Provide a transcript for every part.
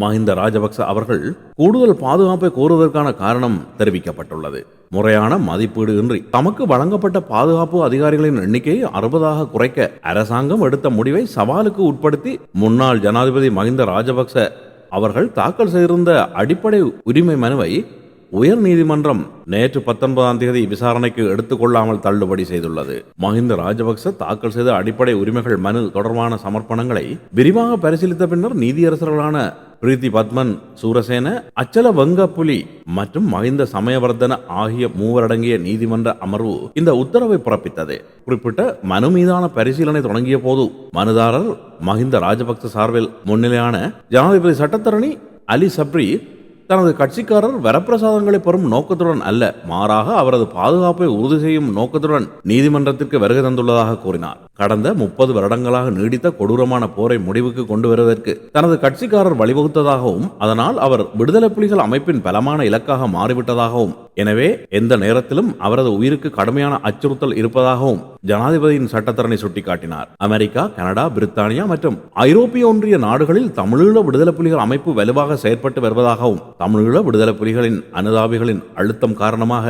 மஹிந்த ராஜபக்ச அவர்கள் கூடுதல் பாதுகாப்பை கோருவதற்கான காரணம் தெரிவிக்கப்பட்டுள்ளது. முறையான மதிப்பீடு இன்றி தமக்கு வழங்கப்பட்ட பாதுகாப்பு அதிகாரிகளின் எண்ணிக்கையை அறுபதாக குறைக்க அரசாங்கம் எடுத்த முடிவை சவாலுக்கு உட்படுத்தி முன்னாள் ஜனாதிபதி மஹிந்த ராஜபக்ச அவர்கள் தாக்கல் செய்திருந்த அடிப்படை உரிமை மனுவை உயர் நீதிமன்றம் நேற்று பத்தொன்பதாம் தேதி விசாரணைக்கு எடுத்துக்கொள்ளாமல் தள்ளுபடி செய்துள்ளது. மஹிந்த ராஜபக்ச தாக்கல் செய்த அடிப்படை உரிமைகள் மனு தொடர்பான சமர்ப்பணங்களை விரிவாக பரிசீலித்த பின்னர் நீதியரசர்களான பிரீத்தி பத்மன் சூரசேன அச்சல வங்கப்புலி புலி மற்றும் மஹிந்த சமயவர்தன ஆகிய மூவரடங்கிய நீதிமன்ற அமர்வு இந்த உத்தரவை பிறப்பித்தது. குறிப்பிட்ட மனு மீதான பரிசீலனை தொடங்கிய போது மனுதாரர் மஹிந்த ராஜபக்ச சார்பில் முன்னிலையான ஜனாதிபதி சட்டத்தரணி அலி சப்ரி தனது கட்சிக்காரர் வரப்பிரசாதங்களை பெறும் நோக்கத்துடன் அல்ல மாறாக அவரது பாதுகாப்பை உறுதி செய்யும் நோக்கத்துடன் நீதிமன்றத்திற்கு வருகை தந்துள்ளதாக கூறினார். கடந்த முப்பது வருடங்களாக நீடித்த கொடூரமான போரை முடிவுக்கு கொண்டு வருவதற்கு தனது கட்சிக்காரர் வழிவகுத்ததாகவும் அதனால் அவர் விடுதலை புலிகள் அமைப்பின் பலமான இலக்காக மாறிவிட்டதாகவும் எனவே எந்த நேரத்திலும் அவரது உயிருக்கு கடுமையான அச்சுறுத்தல் இருப்பதாகவும் ஜனாதிபதியின் சட்டத்தரணி சுட்டிக்காட்டினார். அமெரிக்கா கனடா பிரித்தானியா மற்றும் ஐரோப்பிய ஒன்றிய நாடுகளில் தமிழீழ விடுதலை புலிகள் அமைப்பு வலுவாக செயற்பட்டு வருவதாகவும் தமிழீழ விடுதலை புலிகளின் அனுதாபிகளின் அழுத்தம் காரணமாக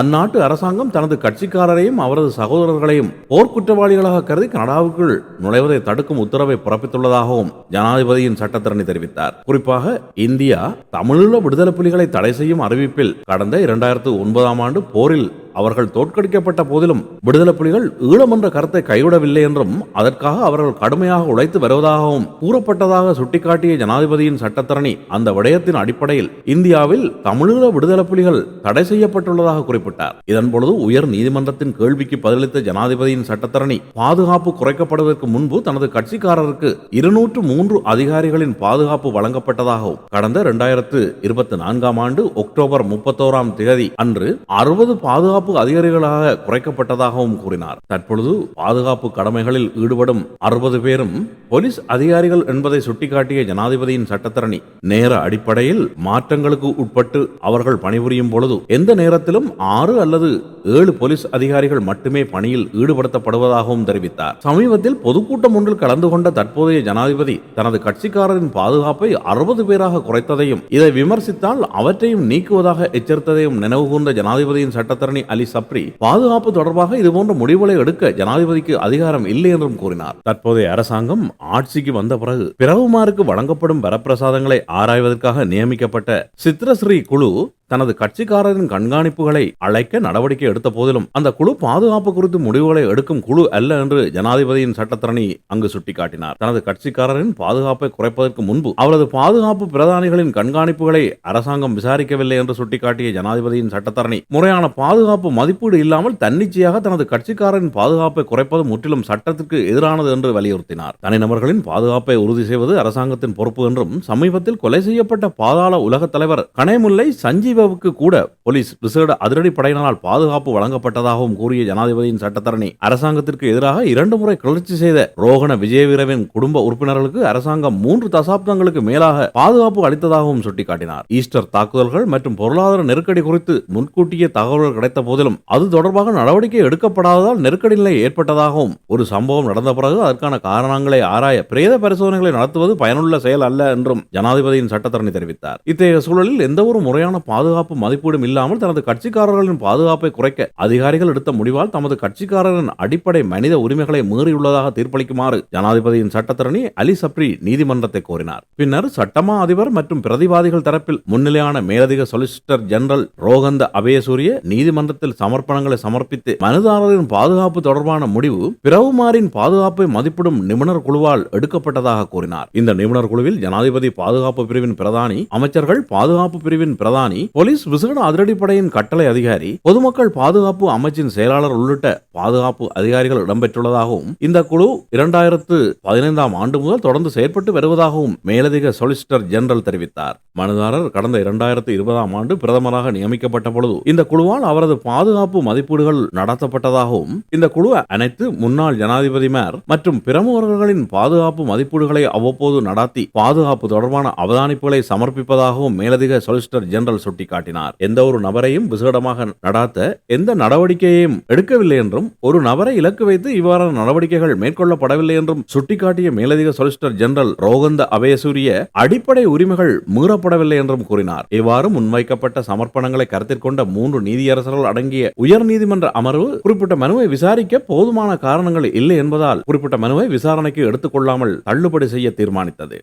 அந்நாட்டு அரசாங்கம் தனது கட்சிக்காரரையும் அவரது சகோதரர்களையும் போர்க்குற்றவாளிகளாக கருதி கனடாவுக்குள் நுழைவதை தடுக்கும் உத்தரவை பிறப்பித்துள்ளதாகவும் ஜனாதிபதியின் சட்டத்தரணி தெரிவித்தார். குறிப்பாக இந்தியா தமிழீழ விடுதலை புலிகளை தடை செய்யும் அறிவிப்பில் கடந்த இரண்டாயிரத்து ஒன்பதாம் ஆண்டு போரில் அவர்கள் தோற்கடிக்கப்பட்ட போதிலும் விடுதலை புலிகள் ஈழம் என்ற கருத்தை கைவிடவில்லை என்றும் அதற்காக அவர்கள் கடுமையாக உழைத்து வருவதாகவும் கூறப்பட்டதாக சுட்டிக்காட்டிய ஜனாதிபதியின் சட்டத்தரணி அந்த விடயத்தின் அடிப்படையில் இந்தியாவில் தமிழீழ விடுதலை புலிகள் தடை செய்யப்பட்டுள்ளதாக குறிப்பிட்டார். இதன்பொழுது உயர் நீதிமன்றத்தின் கேள்விக்கு பதிலளித்த ஜனாதிபதியின் சட்டத்தரணி பாதுகாப்பு குறைக்கப்படுவதற்கு முன்பு தனது கட்சிக்காரருக்கு இருநூற்று மூன்று அதிகாரிகளின் பாதுகாப்பு வழங்கப்பட்டதாகவும் கடந்த இரண்டாயிரத்து இருபத்தி நான்காம் ஆண்டு அக்டோபர் முப்பத்தோராம் தேதி அன்று அறுபது பாதுகாப்பு அதிகாரிகளாக குறைக்கப்பட்டதாகவும் கூறினார். தற்பொழுது பாதுகாப்பு கடமைகளில் ஈடுபடும் அறுபது பேரும் போலீஸ் அதிகாரிகள் என்பதை சுட்டிக்காட்டிய ஜனாதிபதியின் சட்டத்தரணி நேர அடிப்படையில் மாற்றங்களுக்கு உட்பட்டு அவர்கள் பணிபுரியும் பொழுது எந்த நேரத்திலும் ஆறு அல்லது ஏழு போலீஸ் அதிகாரிகள் மட்டுமே பணியில் ஈடுபடுத்தப்படுவதாகவும் தெரிவித்தார். சமீபத்தில் பொதுக்கூட்டம் ஒன்றில் கலந்து கொண்ட தற்போதைய ஜனாதிபதி தனது கட்சிக்காரரின் பாதுகாப்பை அறுபது பேராக குறைத்ததையும் இதை விமர்சித்தால் அவற்றையும் நீக்குவதாக எச்சரித்ததையும் நினைவு கூர்ந்த ஜனாதிபதியின் சட்டத்தரணி அலி சப்ரி பாதுகாப்பு தொடர்பாக இதுபோன்ற முடிவுகளை எடுக்க ஜனாதிபதிக்கு அதிகாரம் இல்லை என்றும் கூறினார். தற்போதைய அரசாங்கம் ஆட்சிக்கு வந்த பிறகு பிரவுமாருக்கு வழங்கப்படும் வரப்பிரசாதங்களை ஆராய்வதற்காக நியமிக்கப்பட்ட சித்ரஸ்ரீ குழு தனது கட்சிக்காரரின் கண்காணிப்புகளை அழைக்க நடவடிக்கை எடுத்த போதிலும் அந்த குழு பாதுகாப்பு குறித்து முடிவுகளை எடுக்கும் குழு அல்ல என்று ஜனாதிபதியின் சட்டத்தரணி அங்கு சுட்டிக்காட்டினார். தனது கட்சிக்காரரின் பாதுகாப்பை குறைப்பதற்கு முன்பு அவரது பாதுகாப்பு பிரதானிகளின் கண்காணிப்புகளை அரசாங்கம் விசாரிக்கவில்லை என்று சுட்டிக்காட்டிய ஜனாதிபதியின் சட்டத்தரணி முறையான பாதுகாப்பு மதிப்பீடு இல்லாமல் தன்னிச்சையாக தனது கட்சிக்காரரின் பாதுகாப்பை குறைப்பது முற்றிலும் சட்டத்திற்கு எதிரானது என்று வலியுறுத்தினார். தனிநபர்களின் பாதுகாப்பை உறுதி செய்வது அரசாங்கத்தின் பொறுப்பு என்றும் சமீபத்தில் கொலை செய்யப்பட்ட பாதாள உலக தலைவர் கனேமுல்லை சஞ்சீவவுக்கு கூட போலீஸ் விசேட அதிரடி படையினரால் பாதுகாப்பு வழங்கப்பட்டதாகவும் கூறிய ஜனாதிபதியின் சட்டத்தரணி அரசாங்கத்திற்கு எதிராக இரண்டு முறை கிளர்ச்சி செய்த ரோகண விஜயவீரவின் குடும்ப உறுப்பினர்களுக்கு அரசாங்கம் மூன்று தசாப்தங்களுக்கு மேலாக பாதுகாப்பு அளித்ததாகவும் சுட்டிக்காட்டினார். ஈஸ்டர் தாக்குதல்கள் மற்றும் பொருளாதார நெருக்கடி குறித்து முன்கூட்டிய தகவல்கள் கிடைத்த போதிலும் அது தொடர்பாக நடவடிக்கை எடுக்கப்படாததால் நெருக்கடி நிலை ஏற்பட்டதாகவும் ஒரு சம்பவம் நடந்த பிறகு அதற்கான காரணங்களை ஆராய பிரேத பரிசோதனைகளை நடத்துவது பயனுள்ள செயல் அல்ல என்றும் ஜனாதிபதியின் சட்டத்தரணி தெரிவித்தார். இத்தகைய சூழலில் எந்த ஒரு முறையான பாதுகாப்பு பாதுகாப்பு மதிப்பீடும் இல்லாமல் தனது கட்சிக்காரர்களின் பாதுகாப்பை குறைக்க அதிகாரிகள் எடுத்த முடிவால் தமது கட்சிக்காரரின் அடிப்படை மனித உரிமைகளை மீறியுள்ளதாக தீர்ப்பளிக்குமாறு ஜனாதிபதியின் சட்டத்தரணி அலி சப்ரி நீதிமன்றத்தை கோரினார். பின்னர் சட்டமா அதிபர் மற்றும் பிரதிவாதிகள் தரப்பில் முன்னிலையான மேலதிக சொலிசிட்டர் ஜெனரல் ரோகந்த அபயசூரிய நீதிமன்றத்தில் சமர்ப்பணங்களை சமர்ப்பித்து மனுதாரரின் பாதுகாப்பு தொடர்பான முடிவு பிரவுமாரின் பாதுகாப்பை மதிப்பிடும் நிபுணர் குழுவால் எடுக்கப்பட்டதாக கூறினார். இந்த நிபுணர் குழுவில் ஜனாதிபதி பாதுகாப்பு பிரிவின் பிரதானி அமைச்சர்கள் பாதுகாப்பு பிரிவின் பிரதானி போலீஸ் விசேட அதிரடிப்படையின் கட்டளை அதிகாரி பொதுமக்கள் பாதுகாப்பு அமைச்சின் செயலாளர் உள்ளிட்ட பாதுகாப்பு அதிகாரிகள் இடம்பெற்றுள்ளதாகவும் இந்த குழு இரண்டாயிரத்து பதினைந்தாம் ஆண்டு முதல் தொடர்ந்து செயற்பட்டு வருவதாகவும் மேலதிக சொலிசிட்டர் ஜெனரல் தெரிவித்தார். மனுதாரர் கடந்த இரண்டாயிரத்து இருபதாம் ஆண்டு பிரதமராக நியமிக்கப்பட்ட பொழுது இந்த குழுவால் அவரது பாதுகாப்பு மதிப்பீடுகள் நடத்தப்பட்டதாகவும் இந்த குழு அனைத்து முன்னாள் ஜனாதிபதிமார் மற்றும் பிரமுகர்களின் பாதுகாப்பு மதிப்பீடுகளை அவ்வப்போது நடத்தி பாதுகாப்பு தொடர்பான அவதானிப்புகளை சமர்ப்பிப்பதாகவும் மேலதிக சொலிசிட்டர் ஜெனரல் சுட்டி சுட்டிக்காட்டினார். எந்த ஒரு நபரையும் விசேடமாக நடாத்த எந்த நடவடிக்கையையும் எடுக்கவில்லை என்றும் ஒரு நபரை இலக்கு வைத்து இவ்வாறான நடவடிக்கைகள் மேற்கொள்ளப்படவில்லை என்றும் சுட்டிக்காட்டிய மேலதிக சொலிசிட்டர் ஜெனரல் ரோகந்த அபயசூரிய அடிப்படை உரிமைகள் மீறப்படவில்லை என்றும் கூறினார். இவ்வாறு முன்வைக்கப்பட்ட சமர்ப்பணங்களை கருத்தில் கொண்ட மூன்று நீதியரசர்கள் அடங்கிய உயர் நீதிமன்ற அமர்வு குறிப்பிட்ட மனுவை விசாரிக்க போதுமான காரணங்கள் இல்லை என்பதால் குறிப்பிட்ட மனுவை விசாரணைக்கு எடுத்துக்கொள்ளாமல் தள்ளுபடி செய்ய தீர்மானித்தது.